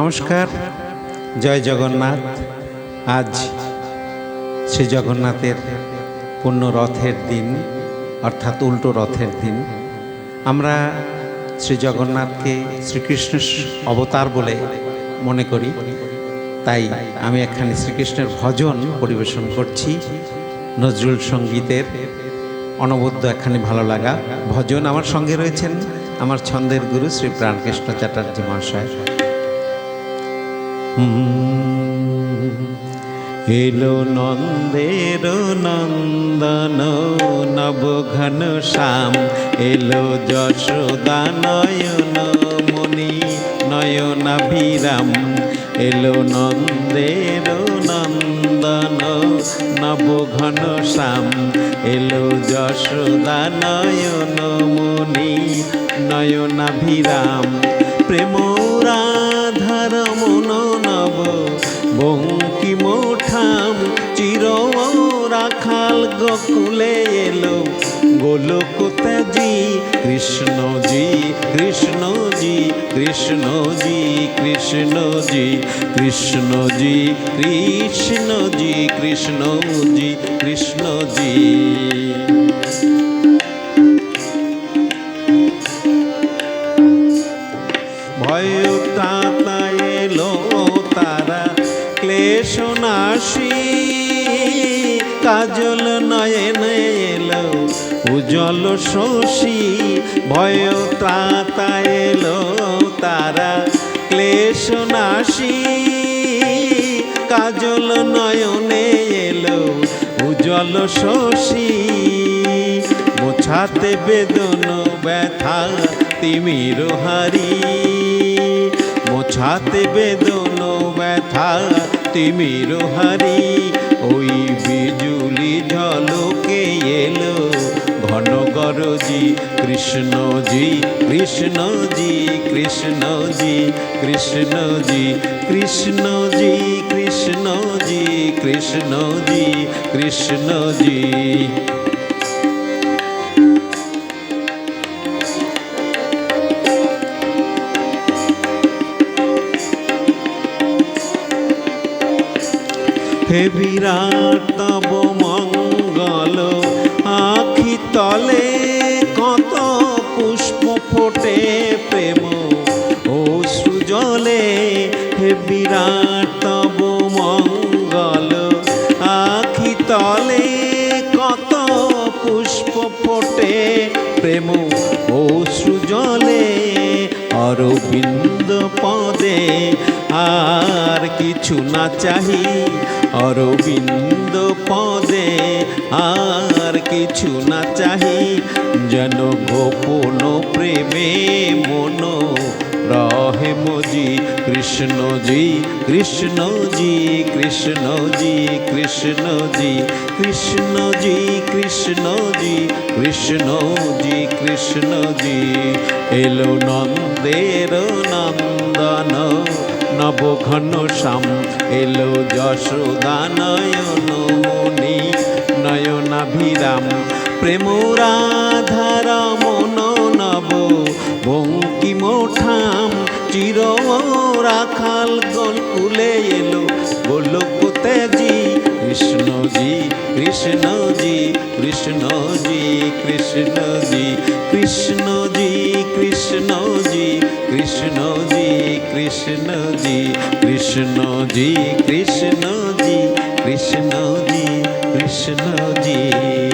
নমস্কার। জয় জগন্নাথ। আজ শ্রী জগন্নাথের পূর্ণ রথের দিন, অর্থাৎ উল্টো রথের দিন। আমরা শ্রী জগন্নাথকে শ্রীকৃষ্ণ অবতার বলে মনে করি। তাই আমি একখানি শ্রীকৃষ্ণের ভজন পরিবেশন করছি। নজরুল সঙ্গীতের অনবদ্য একখানি ভালো লাগা ভজন। আমার সঙ্গে রয়েছেন আমার ছন্দের গুরু শ্রী প্রাণকৃষ্ণ চ্যাটার্জি মহাশয়। এলো নন্দের নন্দন নবঘন শ্যাম। এলো যশোদা নয়ন মণি নয়নাভিরাম এলো নন্দের নন্দন নবঘন শ্যাম। এলো যশোদা নয়ন মণি নয়নাভিরাম প্রেম রাধার নব বঙ্কিম ঠাম চির রাখাল গকুলে এলো। গোলকতাজি, কৃষ্ণজি কৃষ্ণজি কৃষ্ণজি কৃষ্ণজি কৃষ্ণজি কৃষ্ণজি কৃষ্ণজি কৃষ্ণজি। ভয় ক্লেশ নাশি কাজল নয়নে এলো, উজ্জ্বল শশী ভয় তাতা এলো, তারা ক্লেশ নাশি। কাজল নয়নে এলো, উজ্জ্বল শশী, মোছাতে বেদন ব্যথা তিমির হারি। মোছাতে বেদন ব্যথা তিমির হারি, ওই বিজুলি ঝলকে এলো। ঘন গরজি, কৃষ্ণজি কৃষ্ণজি কৃষ্ণজি কৃষ্ণজি কৃষ্ণজি কৃষ্ণজি কৃষ্ণজি কৃষ্ণজি। হে বিরাট তব মঙ্গল, আখি তলে কত পুষ্প ফোটে প্রেম। ও সুজলে হে বিরাট তব মঙ্গল, আখি তলে কত পুষ্প ফোটে প্রেম। ও সুজলে অরবিন্দ পদে আর কিছু না চাহি অরবিন্দ পদে আর কিছু না চাহি যেন গোপন প্রেমে মন রহে মজি কৃষ্ণজি কৃষ্ণজি কৃষ্ণজি কৃষ্ণজি কৃষ্ণজি কৃষ্ণজি কৃষ্ণজি কৃষ্ণজি। এলো নন্দের নন্দন, নবঘন শ্যাম। এলো যশোদা নয়ন মণি নয়নাভিরাম। প্রেম রাধার ঠাম চির রাখাল গলকুলে এলো গোলক তেজি কৃষ্ণজি কৃষ্ণজি কৃষ্ণজি কৃষ্ণজি কৃষ্ণজি কৃষ্ণজি কৃষ্ণজি কৃষ্ণজি কৃষ্ণজি কৃষ্ণজি কৃষ্ণজি কৃষ্ণজি